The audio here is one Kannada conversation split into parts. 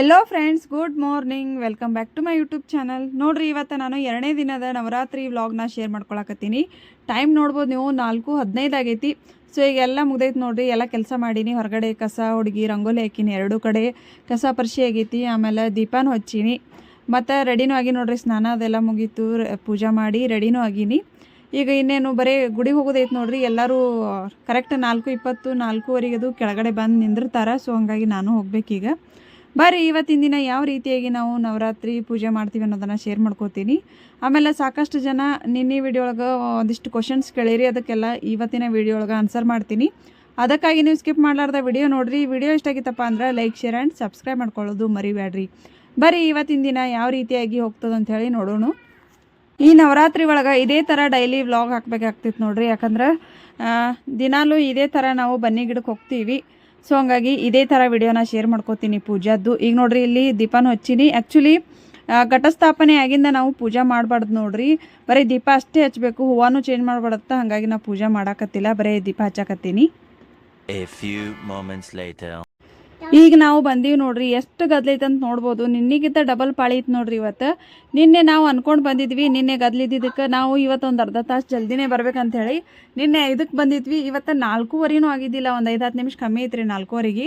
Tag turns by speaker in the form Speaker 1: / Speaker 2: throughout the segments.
Speaker 1: Hello friends good morning welcome back to my YouTube channel ನೋಡ್ರಿ, ಇವತ್ತು ನಾನು ಎರಡನೇ ದಿನದ ನವರಾತ್ರಿ ವ್ಲಾಗ್ನ ಶೇರ್ ಮಾಡ್ಕೊಳಕತ್ತೀನಿ. ಟೈಮ್ ನೋಡ್ಬೋದು ನೀವು, ನಾಲ್ಕು ಹದಿನೈದು ಆಗೈತಿ. ಸೊ ಈಗ ಎಲ್ಲ ಮುಗ್ದೈತಿ ನೋಡ್ರಿ, ಎಲ್ಲ ಕೆಲಸ ಮಾಡೀನಿ. ಹೊರಗಡೆ ಕಸ, ಹುಡುಗಿ, ರಂಗೋಲಿ ಹಾಕಿನಿ, ಎರಡು ಕಡೆ ಕಸ ಪರಿಶಿ ಆಗೈತಿ. ಆಮೇಲೆ ದೀಪಾನು ಹಚ್ಚೀನಿ. ಮತ್ತು ರೆಡಿನೂ ಆಗಿ ನೋಡ್ರಿ, ಸ್ನಾನ ಅದೆಲ್ಲ ಮುಗೀತು. ಪೂಜೆ ಮಾಡಿ ರೆಡಿನೂ ಆಗೀನಿ. ಈಗ ಇನ್ನೇನು, ಬರೀ ಗುಡಿಗೆ ಹೋಗೋದೈತೆ ನೋಡ್ರಿ, ಎಲ್ಲರೂ ಕರೆಕ್ಟ್ ನಾಲ್ಕು ಇಪ್ಪತ್ತು ನಾಲ್ಕೂವರೆಗೆ ಅದು ಕೆಳಗಡೆ ಬಂದು ನಿಂದಿರ್ತಾರೆ. ಸೊ ಹಂಗಾಗಿ ನಾನು ಹೋಗ್ಬೇಕೀಗ. ಬರ್ರಿ, ಇವತ್ತಿನ ದಿನ ಯಾವ ರೀತಿಯಾಗಿ ನಾವು ನವರಾತ್ರಿ ಪೂಜೆ ಮಾಡ್ತೀವಿ ಅನ್ನೋದನ್ನು ಶೇರ್ ಮಾಡ್ಕೋತೀನಿ. ಆಮೇಲೆ ಸಾಕಷ್ಟು ಜನ ನಿನ್ನೆ ವಿಡಿಯೋ ಒಳಗೆ ಒಂದಿಷ್ಟು ಕ್ವಶನ್ಸ್ ಕೇಳಿರಿ, ಅದಕ್ಕೆಲ್ಲ ಇವತ್ತಿನ ವಿಡಿಯೋ ಒಳಗೆ ಆನ್ಸರ್ ಮಾಡ್ತೀನಿ. ಅದಕ್ಕಾಗಿ ನೀವು ಸ್ಕಿಪ್ ಮಾಡಲಾರ್ದ ವಿಡಿಯೋ ನೋಡಿರಿ. ವಿಡಿಯೋ ಇಷ್ಟಾಗಿತ್ತಪ್ಪ ಅಂದರೆ ಲೈಕ್ ಶೇರ್ ಆ್ಯಂಡ್ ಸಬ್ಸ್ಕ್ರೈಬ್ ಮಾಡ್ಕೊಳ್ಳೋದು ಮರಿಬೇಡ್ರಿ ಬರ್ರಿ, ಇವತ್ತಿನ ದಿನ ಯಾವ ರೀತಿಯಾಗಿ ಹೋಗ್ತದೆ ಅಂತ ಹೇಳಿ ನೋಡೋಣ. ಈ ನವರಾತ್ರಿ ಒಳಗೆ ಇದೇ ಥರ ಡೈಲಿ ವ್ಲಾಗ್ ಹಾಕ್ಬೇಕಾಗ್ತಿತ್ತು ನೋಡಿರಿ. ಯಾಕಂದ್ರೆ ದಿನಾಲೂ ಇದೇ ಥರ ನಾವು ಬನ್ನಿ ಗಿಡಕ್ಕೆ ಹೋಗ್ತೀವಿ. ಸೊ ಹಂಗಾಗಿ ಇದೇ ಥರ ವಿಡಿಯೋನ ಶೇರ್ ಮಾಡ್ಕೋತೀನಿ ಪೂಜಾದ್ದು. ಈಗ ನೋಡ್ರಿ, ಇಲ್ಲಿ ದೀಪನ ಹಚ್ಚೀನಿ. ಆ್ಯಕ್ಚುಲಿ ಘಟಸ್ಥಾಪನೆ ಆಗಿಂದ ನಾವು ಪೂಜೆ ಮಾಡಬಾರ್ದು ನೋಡ್ರಿ. ಬರೀ ದೀಪ ಅಷ್ಟೇ ಹಚ್ಚಬೇಕು ಹೂವಾನು ಚೇಂಜ್ ಮಾಡಬಾರ್ದು ಹಾಗಾಗಿ ನಾವು ಪೂಜೆ ಮಾಡಾಕತ್ತಿಲ್ಲ, ಬರೀ ದೀಪ ಹಚ್ಚಾಕತ್ತೀನಿ. ಈಗ ನಾವು ಬಂದೀವಿ ನೋಡ್ರಿ, ಎಷ್ಟು ಗದ್ಲೈತೆ ಅಂತ ನೋಡ್ಬೋದು. ನಿನ್ನೆಗಿಂತ ಡಬಲ್ ಪಾಳಿ ಇತ್ತು ನೋಡ್ರಿ ಇವತ್ತು. ನಿನ್ನೆ ನಾವು ಅನ್ಕೊಂಡು ಬಂದಿದ್ವಿ, ನಿನ್ನೆ ಗದ್ಲಿದ್ದಕ್ಕೆ ನಾವು ಇವತ್ತು ಒಂದು ಅರ್ಧ ತಾಸು ಜಲ್ದಿನೇ ಬರ್ಬೇಕಂತ ಹೇಳಿ. ನಿನ್ನೆ ಐದಕ್ಕೆ ಬಂದಿದ್ವಿ, ಇವತ್ತು ನಾಲ್ಕೂವರೆನೂ ಆಗಿದ್ದಿಲ್ಲ, ಒಂದು ಐದು ಹತ್ತು ನಿಮಿಷ ಕಮ್ಮಿ ಐತ್ರಿ ನಾಲ್ಕೂವರೆಗೆ.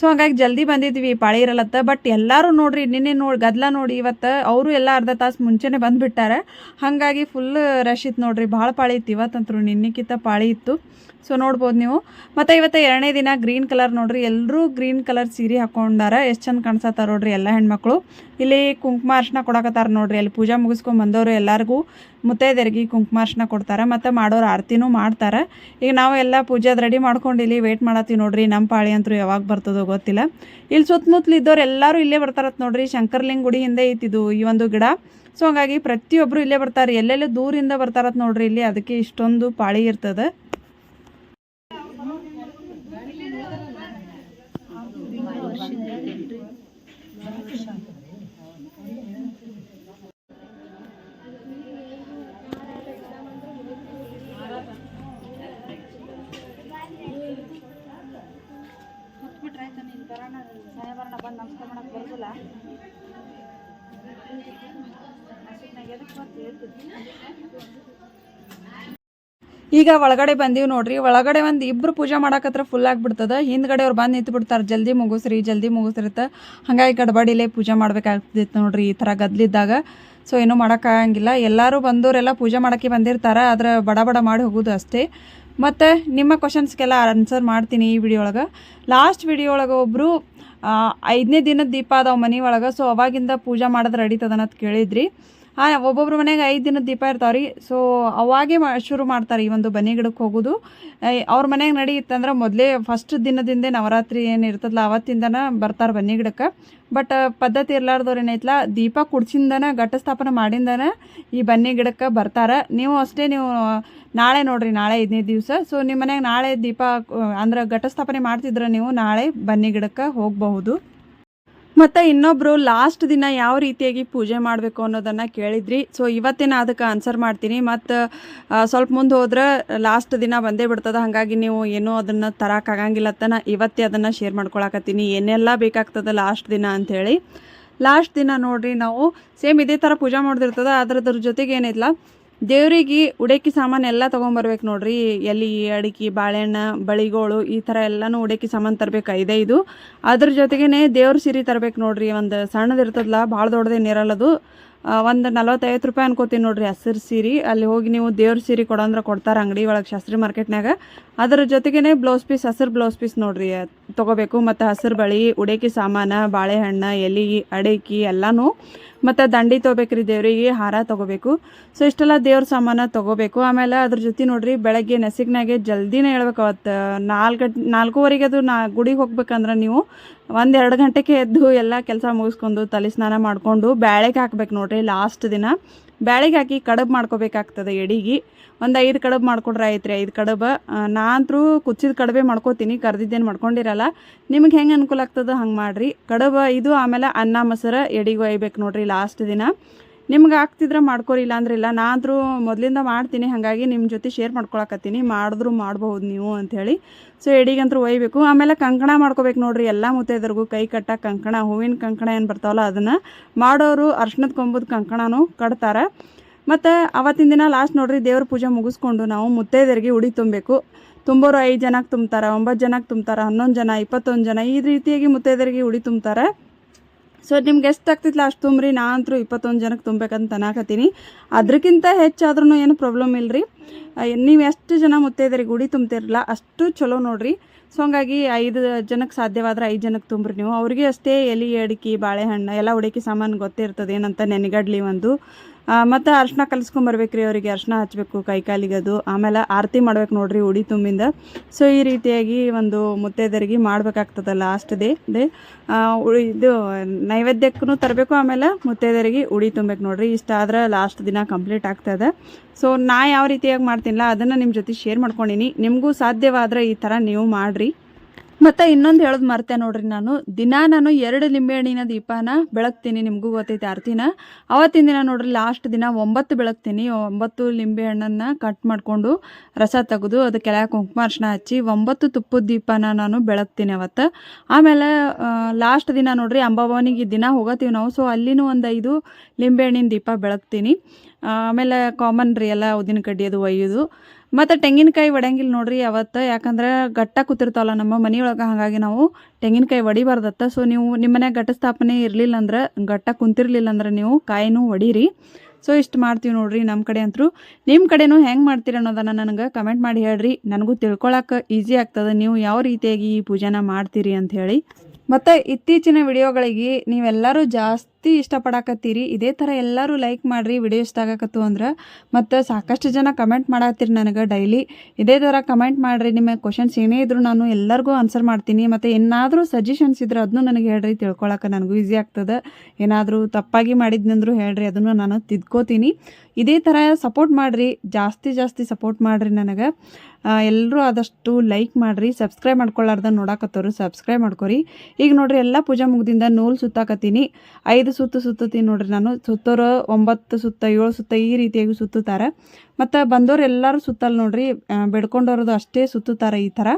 Speaker 1: ಸೊ ಹಾಗಾಗಿ ಜಲ್ದಿ ಬಂದಿದ್ವಿ, ಪಾಳಿ ಇರಲತ್ತ ಬಟ್ ಎಲ್ಲರೂ ನೋಡ್ರಿ, ನಿನ್ನೆ ನೋಡಿ, ಗದ್ಲ ನೋಡಿ, ಇವತ್ತು ಅವರು ಎಲ್ಲ ಅರ್ಧ ತಾಸು ಮುಂಚೆನೇ ಬಂದುಬಿಟ್ಟಾರೆ. ಹಾಗಾಗಿ ಫುಲ್ ರಶ್ ಇತ್ತು ನೋಡ್ರಿ, ಭಾಳ ಪಾಳಿ ಇತ್ತು ಇವತ್ತಂತರೂ, ನಿನ್ನೆಕ್ಕಿಂತ ಪಾಳಿ ಇತ್ತು. ಸೊ ನೋಡ್ಬೋದು ನೀವು. ಮತ್ತು ಇವತ್ತು ಎರಡನೇ ದಿನ ಗ್ರೀನ್ ಕಲರ್ ನೋಡ್ರಿ ಎಲ್ಲರೂ ಗ್ರೀನ್ ಕಲರ್ ಸೀರೆ ಹಾಕೊಂಡಾರ, ಎಷ್ಟು ಚಂದ ಕಾಣಿಸತ್ತಾರ ನೋಡ್ರಿ, ಎಲ್ಲ ಹೆಣ್ಮಕ್ಳು. ಇಲ್ಲಿ ಕುಂಕುಮ ಅರ್ಶನ ಕೊಡಕತ್ತಾರ ನೋಡ್ರಿ. ಅಲ್ಲಿ ಪೂಜೆ ಮುಗಿಸ್ಕೊಂಡ್ ಬಂದವರು ಎಲ್ಲರಿಗೂ ಮುತ್ತೈದೆಯರಿಗೆ ಕುಂಕುಮ ಅರ್ಶನ ಕೊಡ್ತಾರೆ. ಮತ್ತು ಮಾಡೋರು ಆರತಿನೂ ಮಾಡ್ತಾರೆ. ಈಗ ನಾವು ಎಲ್ಲ ಪೂಜೆದು ರೆಡಿ ಮಾಡ್ಕೊಂಡು ಇಲ್ಲಿ ವೇಟ್ ಮಾಡತ್ತೀವಿ ನೋಡ್ರಿ. ನಮ್ಮ ಪಾಳಿ ಅಂತೂ ಯಾವಾಗ ಬರ್ತದೋ ಗೊತ್ತಿಲ್ಲ. ಇಲ್ಲಿ ಸುತ್ತಮುತ್ತಲು ಇದ್ದವ್ರು ಎಲ್ಲರೂ ಇಲ್ಲೇ ಬರ್ತಾರತ್ ನೋಡ್ರಿ. ಶಂಕರ್ಲಿಂಗ್ ಗುಡಿ ಹಿಂದೆ ಐತಿದು ಈ ಒಂದು ಗಿಡ. ಸೊ ಹಂಗಾಗಿ ಪ್ರತಿಯೊಬ್ಬರು ಇಲ್ಲೇ ಬರ್ತಾರೆ. ಎಲ್ಲೆಲ್ಲೇ ದೂರಿಂದ ಬರ್ತಾರತ್ ನೋಡ್ರಿ. ಇಲ್ಲಿ ಅದಕ್ಕೆ ಇಷ್ಟೊಂದು ಪಾಳಿ ಇರ್ತದೆ. ಈಗ ಒಳಗಡೆ ಬಂದೀವಿ ನೋಡ್ರಿ, ಒಳಗಡೆ ಒಂದು ಇಬ್ರು ಪೂಜೆ ಮಾಡಕತ್ರ ಫುಲ್ ಆಗಿಬಿಡ್ತದ. ಹಿಂದ್ಗಡೆ ಅವ್ರು ಬಂದು ನಿಂತು ಬಿಡ್ತಾರೆ ಜಲ್ದಿ ಮುಗಿಸ್ರಿ, ಜಲ್ದಿ ಮುಗಿಸ್ರಿತ್ತ ಹಂಗಾಗಿ ಗಡ್ಬಡಿಲೇ ಪೂಜೆ ಮಾಡ್ಬೇಕಾಗ್ತಿತ್ತು ನೋಡ್ರಿ ಈ ಥರ ಗದ್ಲಿದ್ದಾಗ. ಸೊ ಏನೂ ಮಾಡೋಕ್ಕಾಗಂಗಿಲ್ಲ ಎಲ್ಲರೂ ಬಂದವರೆಲ್ಲ ಪೂಜೆ ಮಾಡಕ್ಕೆ ಬಂದಿರ್ತಾರೆ, ಆದ್ರೆ ಬಡ ಬಡ ಮಾಡಿ ಹೋಗೋದು ಅಷ್ಟೇ. ಮತ್ತು ನಿಮ್ಮ ಕ್ವಶನ್ಸ್ಗೆಲ್ಲ ಆನ್ಸರ್ ಮಾಡ್ತೀನಿ ಈ ವಿಡಿಯೋ ಒಳಗೆ. ಲಾಸ್ಟ್ ವಿಡಿಯೋ ಒಳಗೆ ಒಬ್ಬರು ಐದನೇ ದಿನದ ದೀಪ ಅದಾವ ಮನೆ ಒಳಗೆ ಸೊ ಅವಾಗಿಂದ ಪೂಜೆ ಮಾಡೋದು ಅಂತ ಕೇಳಿದ್ರಿ. ಹಾಂ, ಒಬ್ಬೊಬ್ರ ಮನೆಗೆ ಐದು ದಿನದ ದೀಪ ಇರ್ತಾವೆ ರೀ ಸೊ ಅವಾಗೇ ಶುರು ಮಾಡ್ತಾರೆ ಈ ಒಂದು ಬನ್ನಿ ಗಿಡಕ್ಕೆ ಹೋಗೋದು. ಅವ್ರ ಮನೆಗೆ ನಡೀತಂದ್ರೆ ಮೊದಲೇ ಫಸ್ಟ್ ದಿನದಿಂದ ನವರಾತ್ರಿ ಏನು ಇರ್ತದಲ್ಲ ಅವತ್ತಿಂದನ ಬರ್ತಾರೆ ಬನ್ನಿ ಗಿಡಕ್ಕೆ ಬಟ್ ಪದ್ಧತಿ ಇರ್ಲಾರ್ದವ್ರು ಏನೈತಲ್ಲ ದೀಪ ಕುಡ್ಸಿಂದನ, ಘಟಸ್ಥಾಪನೆ ಮಾಡಿಂದನ ಈ ಬನ್ನಿ ಗಿಡಕ್ಕೆ ಬರ್ತಾರೆ. ನೀವು ಅಷ್ಟೇ ನೀವು, ನಾಳೆ ನೋಡ್ರಿ, ನಾಳೆ ಐದನೇ ದಿವಸ. ಸೊ ನಿಮ್ಮ ಮನೆಗೆ ನಾಳೆ ದೀಪ, ಅಂದ್ರೆ ಅಂದ್ರೆ ಘಟಸ್ಥಾಪನೆ ಮಾಡ್ತಿದ್ರೆ ನೀವು ನಾಳೆ ಬನ್ನಿ ಗಿಡಕ್ಕೆ ಹೋಗಬಹುದು. ಮತ್ತು ಇನ್ನೊಬ್ಬರು ಲಾಸ್ಟ್ ದಿನ ಯಾವ ರೀತಿಯಾಗಿ ಪೂಜೆ ಮಾಡಬೇಕು ಅನ್ನೋದನ್ನು ಕೇಳಿದ್ರಿ. ಸೊ ಇವತ್ತಿನ ಅದಕ್ಕೆ ಆನ್ಸರ್ ಮಾಡ್ತೀನಿ. ಮತ್ತು ಸ್ವಲ್ಪ ಮುಂದೆ ಹೋದ್ರೆ ಲಾಸ್ಟ್ ದಿನ ಬಂದೇ ಬಿಡ್ತದೆ. ಹಾಗಾಗಿ ನೀವು ಏನೂ ಅದನ್ನು ತರೋಕ್ಕಾಗಂಗಿಲ್ಲ ತನ. ಇವತ್ತೇ ಅದನ್ನು ಶೇರ್ ಮಾಡ್ಕೊಳಕತ್ತೀನಿ. ಏನೆಲ್ಲ ಬೇಕಾಗ್ತದೆ ಲಾಸ್ಟ್ ದಿನ ಅಂಥೇಳಿ ಲಾಸ್ಟ್ ದಿನ ನೋಡ್ರಿ ನಾವು ಸೇಮ್ ಇದೇ ಥರ ಪೂಜೆ ಮಾಡೋದಿರ್ತದೆ. ಅದ್ರದ್ರ ಜೊತೆಗೆ ಏನಿಲ್ಲ. ದೇವ್ರಿಗೆ ಉಡೇಕಿ ಸಾಮಾನು ಎಲ್ಲ ತೊಗೊಂಬರ್ಬೇಕು ನೋಡ್ರಿ. ಎಲ್ಲಿ ಅಡಿಕೆ, ಬಾಳೆಹಣ್ಣು, ಬಳಿಗಳು ಈ ಥರ ಎಲ್ಲನೂ ಉಡೇಕಿ ಸಾಮಾನು ತರ್ಬೇಕು ಇದು. ಅದ್ರ ಜೊತೆಗೇನೆ ದೇವ್ರ ಸಿರಿ ತರ್ಬೇಕು ನೋಡ್ರಿ. ಒಂದು ಸಣ್ಣದು ಇರ್ತದಲ್ಲ ಭಾಳ ದೊಡ್ಡದೇನು ಇರಲ್ಲದು ಒಂದು ನಲ್ವತ್ತೈವತ್ತು ರೂಪಾಯಿ ಅನ್ಕೋತೀನಿ ನೋಡ್ರಿ ಹಸಿರು ಸೀರೆ. ಅಲ್ಲಿ ಹೋಗಿ ನೀವು ದೇವ್ರ ಸೀರೆ ಕೊಡಂದ್ರೆ ಕೊಡ್ತಾರೆ ಅಂಗಡಿ ಒಳಗೆ ಶಾಸ್ತ್ರಿ ಮಾರ್ಕೆಟ್ನಾಗ ಅದರ ಜೊತೆಗೇ ಬ್ಲೌಸ್ ಪೀಸ್ ಹಸಿರು ಬ್ಲೌಸ್ ಪೀಸ್ ನೋಡ್ರಿ ತೊಗೋಬೇಕು. ಮತ್ತು ಹಸಿರು ಬಳಿ ಉಡೇಕಿ ಸಾಮಾನು, ಬಾಳೆಹಣ್ಣು, ಎಲೆ, ಅಡಕಿ ಎಲ್ಲನೂ. ಮತ್ತು ದಂಡಿ ತೊಗೋಬೇಕ್ರಿ ದೇವರಿಗೆ, ಹಾರ ತೊಗೋಬೇಕು. ಸೊ ಇಷ್ಟೆಲ್ಲ ದೇವ್ರ ಸಾಮಾನು ತೊಗೋಬೇಕು. ಆಮೇಲೆ ಅದ್ರ ಜೊತೆ ನೋಡ್ರಿ ಬೆಳಗ್ಗೆ ನೆಸಿಗ್ನಾಗೆ ಜಲ್ದಿನೇ ಹೇಳ್ಬೇಕು ಅವತ್ತು ನಾಲ್ಕು ಗಂಟೆ ನಾಲ್ಕೂವರೆಗೆ ಅದು ನಾ, ಗುಡಿಗೆ ಹೋಗ್ಬೇಕಂದ್ರೆ ನೀವು ಒಂದು ಎರಡು ಗಂಟೆಗೆ ಎದ್ದು ಎಲ್ಲ ಕೆಲಸ ಮುಗಿಸ್ಕೊಂಡು ತಲೆ ಸ್ನಾನ ಮಾಡಿಕೊಂಡು ಬ್ಯಾಳೆಗೆ ಹಾಕ್ಬೇಕು ನೋಡ್ರಿ ಲಾಸ್ಟ್ ದಿನ. ಬ್ಯಾಳೆಗೆ ಹಾಕಿ ಕಡಬು ಮಾಡ್ಕೋಬೇಕಾಗ್ತದೆ ಎಡಿಗೆ. ಒಂದು ಐದು ಕಡಬು ಮಾಡ್ಕೊಡ್ರೆ ಆಯ್ತು ರೀ ಐದು ಕಡಬು. ನಾನಂತರೂ ಕುಚ್ಚಿದ ಕಡಬೆ ಮಾಡ್ಕೋತೀನಿ, ಕರೆದಿದ್ದೇನು ಮಾಡ್ಕೊಂಡಿರಲ್ಲ. ನಿಮಗೆ ಹೆಂಗೆ ಅನುಕೂಲ ಆಗ್ತದೆ ಹಂಗೆ ಮಾಡಿರಿ. ಕಡುಬು ಇದು, ಆಮೇಲೆ ಅನ್ನ, ಮೊಸರು ಎಡಿಗೆ ಒಯ್ಬೇಕು ನೋಡ್ರಿ ಲಾಸ್ಟ್ ದಿನ. ನಿಮ್ಗೆ ಆಗ್ತಿದ್ರೆ ಮಾಡ್ಕೋರಿ ಇಲ್ಲ ಅಂದ್ರೆ ಇಲ್ಲ. ನಾನಾದ್ರೂ ಮೊದಲಿಂದ ಮಾಡ್ತೀನಿ, ಹಾಗಾಗಿ ನಿಮ್ಮ ಜೊತೆ ಶೇರ್ ಮಾಡ್ಕೊಳಕತ್ತೀನಿ. ಮಾಡಿದ್ರು ಮಾಡ್ಬೋದು ನೀವು ಅಂಥೇಳಿ ಸೊ ಎಡಿಗಂತೂ ಒಯ್ಬೇಕು. ಆಮೇಲೆ ಕಂಕಣ ಮಾಡ್ಕೋಬೇಕು ನೋಡ್ರಿ. ಎಲ್ಲ ಮುತ್ತೈದರಿಗೂ ಕೈ ಕಟ್ಟ ಕಂಕಣ, ಹೂವಿನ ಕಂಕಣ ಏನು ಬರ್ತಾವಲ್ಲ ಅದನ್ನು. ಮಾಡೋರು ಅರ್ಶನದ ಕೊಂಬದ ಕಂಕಣನೂ ಕಟ್ತಾರೆ. ಮತ್ತು ಅವತ್ತಿನ ದಿನ ಲಾಸ್ಟ್ ನೋಡ್ರಿ, ದೇವ್ರ ಪೂಜೆ ಮುಗಿಸ್ಕೊಂಡು ನಾವು ಮುತ್ತೈದರಿಗೆ ಉಡಿ ತುಂಬಬೇಕು. ತುಂಬೋರು ಐದು ಜನಕ್ಕೆ ತುಂಬ್ತಾರೆ, ಒಂಬತ್ತು ಜನಕ್ಕೆ ತುಂಬ್ತಾರೆ, ಹನ್ನೊಂದು ಜನ, ಇಪ್ಪತ್ತೊಂದು ಜನ ಈ ರೀತಿಯಾಗಿ ಮುತ್ತೈದರಿಗೆ ಉಡಿ ತುಂಬ್ತಾರೆ. ಸೊ ನಿಮ್ಗೆ ಎಷ್ಟು ಆಗ್ತಿತ್ತಲ್ಲ ಅಷ್ಟು ತುಂಬ್ರಿ, ನಾ ಅಂತೂ ಇಪ್ಪತ್ತೊಂದು ಜನಕ್ಕೆ ತುಂಬೇಕಂತ ಅನ್ನಕತ್ತೀನಿ. ಅದಕ್ಕಿಂತ ಹೆಚ್ಚಾದ್ರೂ ಏನು ಪ್ರಾಬ್ಲಮ್ ಇಲ್ಲರಿ ನೀವು ಎಷ್ಟು ಜನ ಮುತ್ತೈದರಿ, ಗುಡಿ ತುಂಬ್ತಿರಲ್ಲ ಅಷ್ಟು ಚಲೋ ನೋಡ್ರಿ. ಸೊ ಹಂಗಾಗಿ ಐದು ಜನಕ್ಕೆ ಸಾಧ್ಯವಾದ್ರೆ ಐದು ಜನಕ್ಕೆ ತುಂಬ್ರಿ ನೀವು. ಅವ್ರಿಗೆ ಅಷ್ಟೇ ಎಲೆ, ಅಡಿಕೆ, ಬಾಳೆಹಣ್ಣು, ಎಲ್ಲ ಉಡಿಕೆ ಸಾಮಾನು ಗೊತ್ತಿರ್ತದೆ ಏನಂತ ನೆನಗಡ್ಲಿ ಒಂದು. ಮತ್ತು ಅರ್ಶಿನ ಕಲಿಸ್ಕೊಂಬರ್ಬೇಕ್ರಿ ಅವರಿಗೆ. ಅರ್ಶಿನ ಹಚ್ಚಬೇಕು ಕೈ ಕಾಲಿಗೆ ಅದು ಆಮೇಲೆ ಆರತಿ ಮಾಡ್ಬೇಕು ನೋಡ್ರಿ ಉಡಿ ತುಂಬಿಂದ. ಸೊ ಈ ರೀತಿಯಾಗಿ ಒಂದು ಮುತ್ತೈದರಿಗೆ ಮಾಡ್ಬೇಕಾಗ್ತದ ಲಾಸ್ಟ್ ಡೇ ಡೇ ಇದು ನೈವೇದ್ಯಕ್ಕೂ ತರಬೇಕು, ಆಮೇಲೆ ಮುತ್ತೈದರಿಗೆ ಉಡಿ ತುಂಬಬೇಕು ನೋಡ್ರಿ. ಇಷ್ಟ ಆದ್ರೆ ಲಾಸ್ಟ್ ದಿನ ಕಂಪ್ಲೀಟ್ ಆಗ್ತದೆ. ಸೊ ನಾ ಯಾವ ರೀತಿಯಾಗಿ ಮಾಡ್ತೀನಿಲ್ಲ ಅದನ್ನು ನಿಮ್ಮ ಜೊತೆ ಶೇರ್ ಮಾಡ್ಕೊಂಡಿನಿ. ನಿಮಗೂ ಸಾಧ್ಯವಾದ್ರೆ ಈ ಥರ ನೀವು ಮಾಡಿರಿ. ಮತ್ತು ಇನ್ನೊಂದು ಹೇಳೋದು ಮರ್ತೆ ನೋಡ್ರಿ ನಾನು. ದಿನ ನಾನು ಎರಡು ನಿಂಬೆಹಣ್ಣಿನ ದೀಪಾನ ಬೆಳಗ್ತೀನಿ ನಿಮಗೂ ಗೊತ್ತೈತೆ ಆರ್ತಿನ. ಅವತ್ತಿನ ದಿನ ನೋಡ್ರಿ ಲಾಸ್ಟ್ ದಿನ ಒಂಬತ್ತು ಬೆಳಗ್ತೀನಿ. ಒಂಬತ್ತು ಲಿಂಬೆಹಣ್ಣನ್ನ ಕಟ್ ಮಾಡಿಕೊಂಡು ರಸ ತೆಗೆದು ಅದು ಕೆಳಗೆ ಕುಂಕುಮ ಅರ್ಶಿನ ಹಚ್ಚಿ ಒಂಬತ್ತು ತುಪ್ಪದ ದೀಪಾನ ನಾನು ಬೆಳಗ್ತೀನಿ ಅವತ್ತು. ಆಮೇಲೆ ಲಾಸ್ಟ್ ದಿನ ನೋಡ್ರಿ ಅಂಬಾಭವನಿಗೆ ದಿನ ಹೋಗತ್ತೀವಿ ನಾವು. ಸೊ ಅಲ್ಲಿನೂ ಒಂದು ಐದು ಲಿಂಬೆಹಣ್ಣಿನ ದೀಪ ಬೆಳಗ್ತೀನಿ. ಆಮೇಲೆ ಕಾಮನ್ ರೀ ಎಲ್ಲ ಉದ್ದಿನ ಕಡ್ಡಿ ಅದು ಒಯ್ಯೋದು. ಮತ್ತು ತೆಂಗಿನಕಾಯಿ ಒಡೆಯಂಗಿಲ್ಲ ನೋಡ್ರಿ ಅವತ್ತು, ಯಾಕಂದ್ರೆ ಗಟ್ಟ ಕೂತಿರ್ತಾವಲ್ಲ ನಮ್ಮ ಮನೆಯೊಳಗೆ, ಹಾಗಾಗಿ ನಾವು ತೆಂಗಿನಕಾಯಿ ಒಡಿಬಾರ್ದತ್ತ. ಸೊ ನೀವು ನಿಮ್ಮ ಮನ್ಯಾಗ ಘಟ ಸ್ಥಾಪನೆ ಇರಲಿಲ್ಲ ಅಂದ್ರೆ ಗಟ್ಟ ಕುಂತಿರ್ಲಿಲ್ಲ ಅಂದ್ರೆ ನೀವು ಕಾಯಿನೂ ಒಡೀರಿ. ಸೊ ಇಷ್ಟು ಮಾಡ್ತೀವಿ ನೋಡ್ರಿ ನಮ್ಮ ಕಡೆ ಅಂತೂ ನಿಮ್ಮ ಕಡೆನೂ ಹೆಂಗೆ ಮಾಡ್ತೀರಿ ಅನ್ನೋದನ್ನು ನನಗೆ ಕಮೆಂಟ್ ಮಾಡಿ ಹೇಳ್ರಿ. ನನಗೂ ತಿಳ್ಕೊಳಕ್ಕೆ ಈಸಿ ಆಗ್ತದೆ. ನೀವು ಯಾವ ರೀತಿಯಾಗಿ ಈ ಪೂಜೆನ ಮಾಡ್ತೀರಿ ಅಂತ ಹೇಳಿ. ಮತ್ತು ಇತ್ತೀಚಿನ ವಿಡಿಯೋಗಳಿಗೆ ನೀವೆಲ್ಲರೂ ಜಾಸ್ತಿ ಇಷ್ಟಪಡಾಕತ್ತೀರಿ. ಇದೇ ಥರ ಎಲ್ಲರೂ ಲೈಕ್ ಮಾಡಿರಿ ವಿಡಿಯೋ ಇಷ್ಟ ಆಗಕತ್ತು ಅಂದ್ರೆ. ಮತ್ತು ಸಾಕಷ್ಟು ಜನ ಕಮೆಂಟ್ ಮಾಡತ್ತೀರಿ ನನಗೆ ಡೈಲಿ ಇದೇ ಥರ ಕಮೆಂಟ್ ಮಾಡಿರಿ ನಿಮಗೆ ಕ್ವಶನ್ಸ್ ಏನೇ ಇದ್ರೂ ನಾನು ಎಲ್ಲರಿಗೂ ಆನ್ಸರ್ ಮಾಡ್ತೀನಿ. ಮತ್ತು ಏನಾದರೂ ಸಜೆಷನ್ಸ್ ಇದ್ರೆ ಅದನ್ನು ನನಗೆ ಹೇಳ್ರಿ ತಿಳ್ಕೊಳಕ್ಕೆ ನನಗೂ ಈಸಿ ಆಗ್ತದೆ. ಏನಾದರೂ ತಪ್ಪಾಗಿ ಮಾಡಿದ್ನಂದ್ರೂ ಹೇಳ್ರಿ, ಅದನ್ನು ನಾನು ತಿದ್ಕೋತೀನಿ. ಇದೇ ಥರ ಸಪೋರ್ಟ್ ಮಾಡಿರಿ, ಜಾಸ್ತಿ ಜಾಸ್ತಿ ಸಪೋರ್ಟ್ ಮಾಡಿರಿ ನನಗೆ. ಎಲ್ಲರೂ ಆದಷ್ಟು ಲೈಕ್ ಮಾಡಿರಿ ಸಬ್ಸ್ಕ್ರೈಬ್ ಮಾಡ್ಕೊಳ್ಳಾರ್ದ ನೋಡಾಕತ್ತವ್ರು ಸಬ್ಸ್ಕ್ರೈಬ್ ಮಾಡ್ಕೊರಿ. ಈಗ ನೋಡಿರಿ ಎಲ್ಲ ಪೂಜೆ ಮುಗ್ದಿಂದ ನೂಲು ಸುತ್ತಾಕತ್ತೀನಿ. ಐದು ಸುತ್ತು ಸುತ್ತತೀನಿ ನೋಡ್ರಿ ನಾನು. ಸುತ್ತೋರು ಒಂಬತ್ತು ಸುತ್ತ, ಏಳು ಸುತ್ತ ಈ ರೀತಿಯಾಗಿ ಸುತ್ತುತ್ತಾರೆ. ಮತ್ತು ಬಂದವ್ರು ಎಲ್ಲರೂ ಸುತ್ತಲ್ಲ ನೋಡಿರಿ ಬೆಡ್ಕೊಂಡವ್ರದ್ದು ಅಷ್ಟೇ ಸುತ್ತುತ್ತಾರೆ ಈ ಥರ.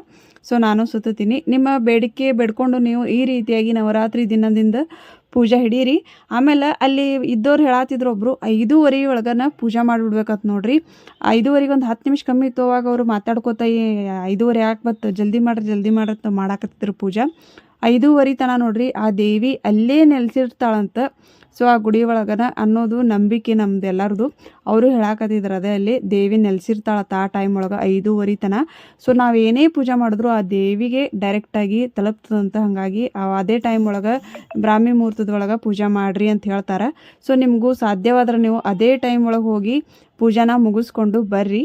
Speaker 1: ಸೊ ನಾನು ಸುತ್ತೀನಿ ನಿಮ್ಮ ಬೇಡಿಕೆ ಬೇಡ್ಕೊಂಡು ನೀವು ಈ ರೀತಿಯಾಗಿ ನವರಾತ್ರಿ ದಿನದಿಂದ ಪೂಜೆ ಹಿಡೀರಿ. ಆಮೇಲೆ ಅಲ್ಲಿ ಇದ್ದವ್ರು ಹೇಳತ್ತಿದ್ರು ಒಬ್ಬರು ಐದೂವರೆ ಒಳಗನ ಪೂಜೆ ಮಾಡಿಬಿಡ್ಬೇಕಂತ ನೋಡ್ರಿ. ಐದೂವರೆಗೆ ಒಂದು ಹತ್ತು ನಿಮಿಷ ಕಮ್ಮಿ ಇತ್ತು ಅವಾಗ ಅವರು ಮಾತಾಡ್ಕೋತ "ಏ, ಐದೂವರೆ ಯಾಕೆ ಬತ್ತು ಜಲ್ದಿ ಮಾಡ್ರಿ ಜಲ್ದಿ ಮಾಡತ್ತ ಮಾಡಾಕತ್ತಿದ್ರು ಪೂಜೆ. ಐದೂವರೆ ತನ ನೋಡ್ರಿ ಆ ದೇವಿ ಅಲ್ಲೇ ನೆಲೆಸಿರ್ತಾಳಂತ ಸೊ ಆ ಗುಡಿ ಒಳಗನ ಅನ್ನೋದು ನಂಬಿಕೆ ನಮ್ದು ಎಲ್ಲರದು. ಅವರು ಹೇಳಾಕತ್ತಿದ್ರು ಅದೇ ಅಲ್ಲಿ, ದೇವಿ ನೆಲೆಸಿರ್ತಾಳತ್ತ ಆ ಟೈಮ್ ಒಳಗೆ ಐದೂವರೆ ತನ. ಸೊ ನಾವು ಏನೇ ಪೂಜೆ ಮಾಡಿದ್ರು ಆ ದೇವಿಗೆ ಡೈರೆಕ್ಟಾಗಿ ತಲುಪ್ತದಂತ ಹಾಗಾಗಿ ಅದೇ ಟೈಮ್ ಒಳಗೆ ಬ್ರಾಹ್ಮಿ ಮುಹೂರ್ತದೊಳಗೆ ಪೂಜೆ ಮಾಡ್ರಿ ಅಂತ ಹೇಳ್ತಾರೆ. ಸೊ ನಿಮಗೂ ಸಾಧ್ಯವಾದ್ರೆ ನೀವು ಅದೇ ಟೈಮ್ ಒಳಗೆ ಹೋಗಿ ಪೂಜಾನ ಮುಗಿಸ್ಕೊಂಡು ಬರ್ರಿ.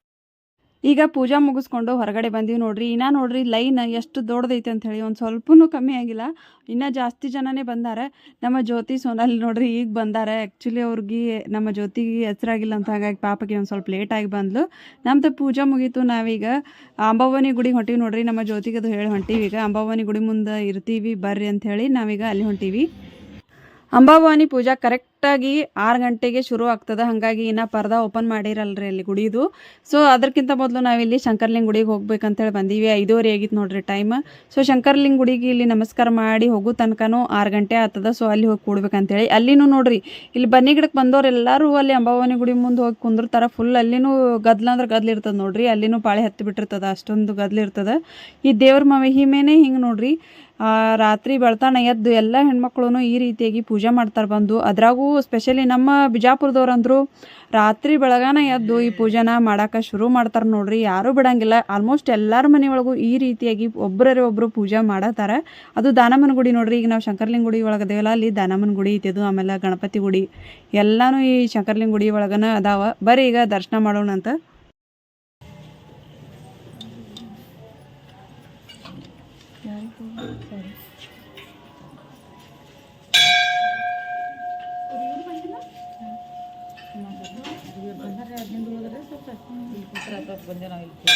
Speaker 1: ಈಗ ಪೂಜಾ ಮುಗಿಸ್ಕೊಂಡು ಹೊರಗಡೆ ಬಂದೀವಿ ನೋಡ್ರಿ. ಇನ್ನ ನೋಡ್ರಿ ಲೈನ್ ಎಷ್ಟು ದೊಡ್ಡದೈತೆ ಅಂತ ಹೇಳಿ ಒಂದು ಸ್ವಲ್ಪನೂ ಕಮ್ಮಿ ಆಗಿಲ್ಲ. ಇನ್ನ ಜಾಸ್ತಿ ಜನನೇ ಬಂದಾರೆ. ನಮ್ಮ ಜ್ಯೋತಿ ಸೋನಾಲಿ ನೋಡ್ರಿ ಈಗ ಬಂದಾರೆ. ಆ್ಯಕ್ಚುಲಿ ಅವ್ರಿಗೆ ನಮ್ಮ ಜ್ಯೋತಿಗೆ ಹೆಸರಾಗಿಲ್ಲ ಅಂತ ಹಾಗಾಗಿ ಪಾಪಗೆ ಒಂದು ಸ್ವಲ್ಪ ಲೇಟಾಗಿ ಬಂದ್ಲು. ನಮ್ದು ಪೂಜಾ ಮುಗೀತು ನಾವೀಗ ಅಂಬಾವನಿ ಗುಡಿ ಹೊಂಟೀವಿ ನೋಡ್ರಿ. ನಮ್ಮ ಜ್ಯೋತಿಗೆ ಅದು ಹೇಳಿ ಹೊಂಟೀವಿ. ಈಗ ಅಂಬಾವನಿ ಗುಡಿ ಮುಂದೆ ಇರ್ತೀವಿ, ಬರ್ರಿ ಅಂತ ಹೇಳಿ ನಾವೀಗ ಅಲ್ಲಿ ಹೊಂಟೀವಿ. ಅಂಬಾಭವಾನಿ ಪೂಜಾ ಕರೆಕ್ಟಾಗಿ ಆರು ಗಂಟೆಗೆ ಶುರು ಆಗ್ತದೆ. ಹಾಗಾಗಿ ಇನ್ನು ಪರ್ದ ಓಪನ್ ಮಾಡಿರಲ್ರಿ ಅಲ್ಲಿ ಗುಡಿದು. ಸೊ ಅದಕ್ಕಿಂತ ಮೊದಲು ನಾವಿಲ್ಲಿ ಶಂಕರ್ಲಿಂಗ್ ಗುಡಿಗೆ ಹೋಗ್ಬೇಕಂತೇಳಿ ಬಂದೀವಿ. ಐದೂವರೆ ಆಗಿತ್ತು ನೋಡ್ರಿ ಟೈಮ್ ಸೊ ಶಂಕರ್ಲಿಂಗ್ ಗುಡಿಗೆ ಇಲ್ಲಿ ನಮಸ್ಕಾರ ಮಾಡಿ ಹೋಗೋ ತನಕನೂ ಆರು ಗಂಟೆ ಆಗ್ತದ ಸೊ ಅಲ್ಲಿ ಹೋಗಿ ಕೂಡ್ಬೇಕಂತೇಳಿ. ಅಲ್ಲಿನೂ ನೋಡ್ರಿ, ಇಲ್ಲಿ ಬನ್ನಿ ಗಿಡಕ್ಕೆ ಬಂದವ್ರು ಎಲ್ಲರೂ ಅಲ್ಲಿ ಅಂಬಾವನಿ ಗುಡಿ ಮುಂದೆ ಹೋಗಿ ಕುಂದಿರ್ತಾರೆ. ಫುಲ್ ಅಲ್ಲಿನೂ ಗದ್ಲ ಅಂದ್ರೆ ಗದ್ಲ ಇರ್ತದೆ ನೋಡ್ರಿ. ಅಲ್ಲಿನೂ ಪಾಳೆ ಹತ್ತಿ ಬಿಟ್ಟಿರ್ತದ. ಅಷ್ಟೊಂದು ಗದ್ಲ ಇರ್ತದ. ಈ ದೇವ್ರ ಮಹಿಮೇನೆ ಹಿಂಗೆ ನೋಡ್ರಿ ರಾತ್ರಿ ಬೆಳ್ತಾನ ಎದ್ದು ಎಲ್ಲ ಹೆಣ್ಮಕ್ಳು ಈ ರೀತಿಯಾಗಿ ಪೂಜೆ ಮಾಡ್ತಾರೆ ಬಂದು. ಅದ್ರಾಗೂ ಸ್ಪೆಷಲಿ ನಮ್ಮ ಬಿಜಾಪುರದವ್ರಂದ್ರು ರಾತ್ರಿ ಬೆಳಗಾನ ಎದ್ದು ಈ ಪೂಜೆನ ಮಾಡಕ್ಕೆ ಶುರು ಮಾಡ್ತಾರೆ ನೋಡ್ರಿ, ಯಾರೂ ಬಿಡಂಗಿಲ್ಲ. ಆಲ್ಮೋಸ್ಟ್ ಎಲ್ಲರ ಮನೆಯೊಳಗೂ ಈ ರೀತಿಯಾಗಿ ಒಬ್ಬರೇ ಒಬ್ಬರು ಪೂಜೆ ಮಾಡತ್ತಾರ ಅದು ದಾನಮ್ಮನ ಗುಡಿ ನೋಡ್ರಿ, ಈಗ ನಾವು ಶಂಕರ್ಲಿಂಗ ಗುಡಿ ಒಳಗದೇವಲ್ಲ ಅಲ್ಲಿ ದಾನಮ್ಮನ ಗುಡಿ ಇತ್ತು ಆಮೇಲೆ ಗಣಪತಿ ಗುಡಿ. ಎಲ್ಲಾನು ಈ ಶಂಕರ್ಲಿಂಗ ಗುಡಿ ಒಳಗನ ಅದಾವ. ಬರೀ ಈಗ ದರ್ಶನ ಮಾಡೋಣ ಅಂತ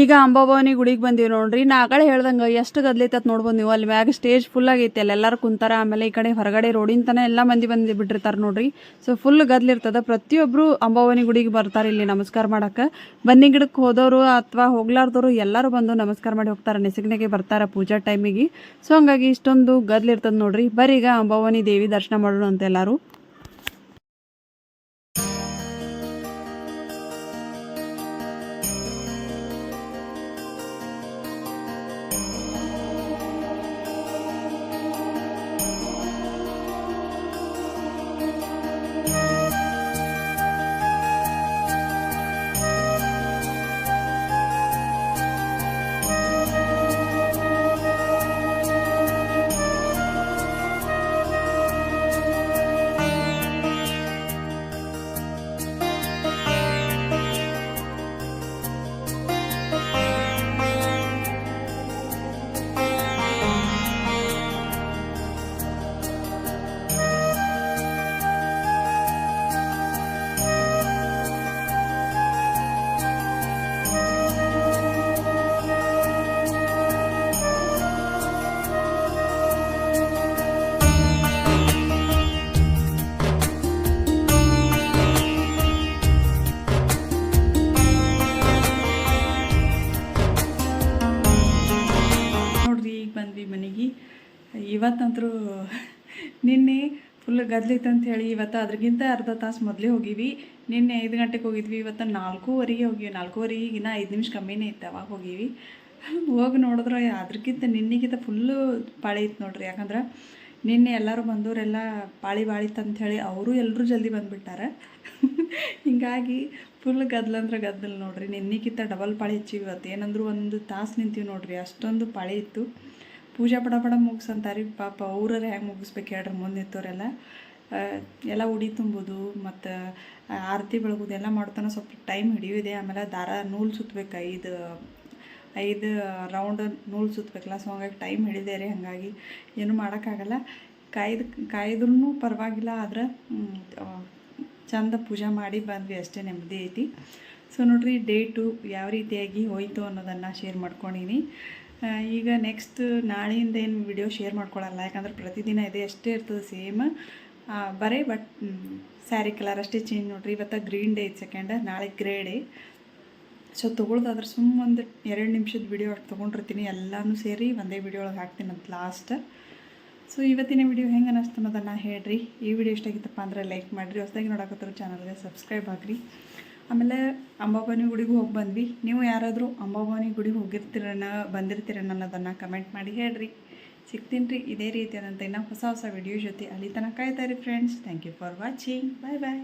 Speaker 1: ಈಗ ಅಂಬಾಭವಾನಿ ಗುಡಿಗೆ ಬಂದೀವಿ ನೋಡ್ರಿ. ನಾ ಆಗಲೇ ಹೇಳ್ದಂಗೆ ಎಷ್ಟು ಗದ್ಲೈತತ್ ನೋಡ್ಬೋದು ನೀವು. ಅಲ್ಲಿ ಮ್ಯಾಗ ಸ್ಟೇಜ್ ಫುಲ್ ಆಗೈತಿ. ಅಲ್ಲಿ ಎಲ್ಲರೂ ಕುಂತಾರ. ಆಮೇಲೆ ಈ ಕಡೆ ಹೊರಗಡೆ ರೋಡಿನ ತನ ಎಲ್ಲ ಮಂದಿ ಬಂದು ಬಿಟ್ಟಿರ್ತಾರೆ ನೋಡ್ರಿ. ಸೊ ಫುಲ್ ಗದ್ಲಿರ್ತದ ಪ್ರತಿಯೊಬ್ಬರು ಅಂಬಾಭವಾನಿ ಗುಡಿಗೆ ಬರ್ತಾರೆ ಇಲ್ಲಿ ನಮಸ್ಕಾರ ಮಾಡಕ್ಕೆ ಬನ್ನಿ ಗಿಡಕ್ಕೆ ಹೋದವರು ಅಥವಾ ಹೋಗ್ಲಾರ್ದವರು ಎಲ್ಲರೂ ಬಂದು ನಮಸ್ಕಾರ ಮಾಡಿ ಹೋಗ್ತಾರೆ. ನೆಸಗಿನಾಗೆ ಬರ್ತಾರೆ ಪೂಜಾ ಟೈಮಿಗೆ ಸೊ ಹಂಗಾಗಿ ಇಷ್ಟೊಂದು ಗದ್ಲಿರ್ತದ ನೋಡ್ರಿ. ಬರೀಗ ಈಗ ಅಂಬಾಭವಾನಿ ದೇವಿ ದರ್ಶನ ಮಾಡೋಣ ಅಂತ ಎಲ್ಲರೂ. ಇವತ್ತಂತರೂ ನಿನ್ನೆ ಫುಲ್ ಗದ್ಲಿತ್ತು ಅಂತ ಹೇಳಿ ಇವತ್ತು ಅದ್ರಗಿಂತ ಅರ್ಧ ತಾಸು ಮೊದಲೇ ಹೋಗಿವಿ. ನಿನ್ನೆ ಐದು ಗಂಟೆಗೆ ಹೋಗಿದ್ವಿ, ಇವತ್ತು ನಾಲ್ಕೂವರೆಗೆ ಹೋಗಿವಿ. ನಾಲ್ಕೂವರೆಗೆ ಇನ್ನೂ ಐದು ನಿಮಿಷ ಕಮ್ಮಿನೇ ಇತ್ತು ಅವಾಗ ಹೋಗಿವಿ. ಹೋಗಿ ನೋಡಿದ್ರೆ ಅದ್ರಕ್ಕಿಂತ ನಿನ್ನೆಗಿಂತ ಫುಲ್ಲು ಪಾಳಿ ಇತ್ತು ನೋಡ್ರಿ. ಯಾಕಂದ್ರೆ ನಿನ್ನೆ ಎಲ್ಲರೂ ಬಂದವರೆಲ್ಲ ಪಾಳಿ ಬಾಳಿತ್ತು ಅಂತ ಹೇಳಿ ಅವರು ಎಲ್ಲರೂ ಜಲ್ದಿ ಬಂದುಬಿಟ್ಟಾರೆ. ಹಿಂಗಾಗಿ ಫುಲ್ ಗದ್ದಲಂದ್ರೆ ಗದ್ದಲ್ ನೋಡ್ರಿ. ನಿನ್ನೆಗಿಂತ ಡಬಲ್ ಪಾಳಿ ಹೆಚ್ಚಿವಿ ಇವತ್ತು. ಏನಂದ್ರೂ ಒಂದು ತಾಸು ನಿಂತೀವಿ ನೋಡ್ರಿ. ಅಷ್ಟೊಂದು ಪಾಳಿ ಇತ್ತು. ಪೂಜಾ ಪಡ ಪಡ ಮುಗಿಸಂತಾರಿ, ಪಾಪ ಅವ್ರೇ ಹೆಂಗೆ ಮುಗಿಸ್ಬೇಕು ಹೇಳ್ರಿ ಮುಂದೆ ಎಲ್ಲ ಉಡಿ ತುಂಬೋದು, ಮತ್ತು ಆರತಿ ಬೆಳಗೋದು ಎಲ್ಲ ಮಾಡ್ತಾನೆ ಸ್ವಲ್ಪ ಟೈಮ್ ಹಿಡಿಯೋದೆ. ಆಮೇಲೆ ದಾರ ನೂಲು ಸುತ್ತಬೇಕು ಐದು ಐದು ರೌಂಡ್ ನೂಲು ಸುತ್ತಬೇಕಲ್ಲ ಸೊ ಹಂಗಾಗಿ ಟೈಮ್ ಹಿಡಿದೆ ರೀ ಹಾಗಾಗಿ. ಏನು ಮಾಡೋಕ್ಕಾಗಲ್ಲ. ಕಾಯ್ದು ಕಾಯ್ದ್ರೂ ಪರವಾಗಿಲ್ಲ, ಆದ್ರೆ ಚಂದ ಪೂಜೆ ಮಾಡಿ ಬಂದ್ವಿ ಅಷ್ಟೇ ನೆಮ್ಮದಿ ಐತಿ. ಸೊ ನೋಡ್ರಿ ಡೇಟು ಯಾವ ರೀತಿಯಾಗಿ ಹೋಯಿತು ಅನ್ನೋದನ್ನು ಶೇರ್ ಮಾಡ್ಕೊಂಡೀನಿ. ಈಗ ನೆಕ್ಸ್ಟ್ ನಾಳೆಯಿಂದ ಏನು ವಿಡಿಯೋ ಶೇರ್ ಮಾಡ್ಕೊಳ್ಳಲ್ಲ ಯಾಕಂದ್ರೆ ಪ್ರತಿದಿನ ಇದೆ, ಅಷ್ಟೇ ಇರ್ತದೆ ಸೇಮ್ ಬರೀ ಬಟ್ ಸ್ಯಾರಿ ಕಲರ್ ಅಷ್ಟೇ ಚೇಂಜ್ ನೋಡ್ರಿ. ಇವತ್ತು ಗ್ರೀನ್ ಡೇ ಇತ್ತು ಸೆಕೆಂಡ್ ನಾಳೆ ಗ್ರೇ ಡೇ ಸೊ ತೊಗೊಳ್ದಾದ್ರೆ ಸುಮ್ಮ ಒಂದು ಎರಡು ನಿಮಿಷದ ವಿಡಿಯೋ ಅಷ್ಟು ತೊಗೊಂಡಿರ್ತೀನಿ, ಎಲ್ಲನೂ ಸೇರಿ ಒಂದೇ ವಿಡಿಯೋ ಒಳಗೆ ಹಾಕ್ತೀನಿ ಅಂತ ಲಾಸ್ಟ್ ಸೊ ಇವತ್ತಿನ ವಿಡಿಯೋ ಹೆಂಗೆ ಅನ್ನಿಸ್ತು ಅನ್ನೋದನ್ನು ಹೇಳ್ರಿ. ಈ ವಿಡಿಯೋ ಇಷ್ಟ ಆಗಿತ್ತಪ್ಪ ಅಂದ್ರೆ ಲೈಕ್ ಮಾಡಿರಿ, ಹೊಸದಾಗಿ ನೋಡಕತ್ತಾರ ಚಾನಲ್ಗೆ ಸಬ್ಸ್ಕ್ರೈಬ್ ಆಗಿರಿ. ಆಮೇಲೆ ಅಂಬಾಬಾನಿ ಗುಡಿಗೆ ಹೋಗಿ ಬಂದ್ವಿ. ನೀವು ಯಾರಾದರೂ ಅಂಬಾಬಾನಿ ಗುಡಿಗೆ ಹೋಗಿರ್ತೀರನ ಬಂದಿರ್ತೀರಣ್ಣ ಅನ್ನೋದನ್ನು ಕಮೆಂಟ್ ಮಾಡಿ ಹೇಳ್ರಿ. ಸಿಗ್ತೀನಿ ರೀ, ಇದೇ ರೀತಿಯಾದಂಥ ಇನ್ನೂ ಹೊಸ ಹೊಸ ವಿಡಿಯೋ ಜೊತೆ. ಅಲ್ಲಿ ತನಕ ಕಾಯ್ತಾ ರೀ friends thank you for watching bye bye